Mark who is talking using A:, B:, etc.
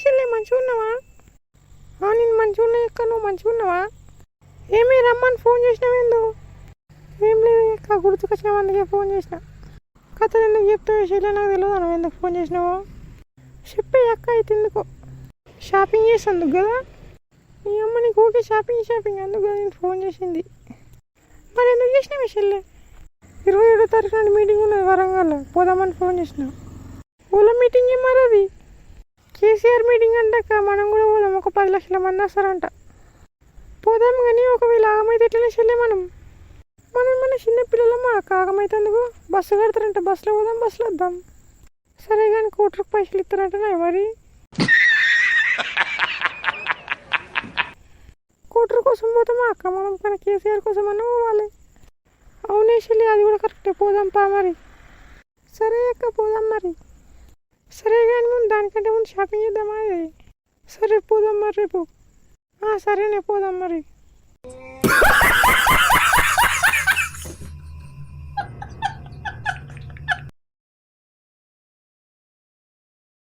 A: చెల్లి మంచిగా ఉన్నావా ఆ, నేను మంచిగా ఉన్నా నువ్వు మంచిగా ఉన్నావా ఏమీ రమ్మని ఫోన్ చేసినావేందో ఏం లేదు ఎక్క గుర్తుకొచ్చిన అందుకే ఫోన్ చేసిన. కథలు ఎందుకు చెప్తావు చెల్లి నాకు తెలియదు నువ్వు ఎందుకు ఫోన్ చేసినావో? చెప్పే అక్క అయితే ఎందుకో? షాపింగ్ చేసేందుకు కదా? మీ అమ్మ నీకు ఓకే షాపింగ్ షాపింగ్ అందుకు కదా నేను ఫోన్ చేసింది. మరి ఎందుకు చేసినావే చెల్లి ఇరవై ఏడో తారీఖు నాడు మీటింగ్ ఉన్నది వరంగల్ పోదామని ఫోన్ చేసినావు ఓలా మీటింగ్ మరి అది కేసీఆర్ మీటింగ్ అంటాక మనం కూడా పోదాం. ఒక పది లక్షల మంది వస్తారంట. పోదాం కానీ ఒకవేళ ఆగమైతే ఎట్లనే చెల్లే మనం? మనం మన చిన్న పిల్లలమ్మా ఆగమైతే ఎందుకు? బస్సు కడతారంట. బస్సులో పోదాం బస్సులో వద్దాం. సరే కానీ కోట్రకు పైసలు ఇస్తారంటనే మరి కోటరు కోసం పోతామా అక్క? మనం కానీ కేసీఆర్ కోసం అన్న పోవాలి. అవునే చెల్లి అది కూడా కరెక్టే పోదాం పా మరి. సరే అక్క పోదాం మరి. సరే కానీ ముందు దానికంటే ముందు షాపింగ్ చేద్దామా అది సరే పోదాం మరి రేపు. సరేనే పోదాం మరి.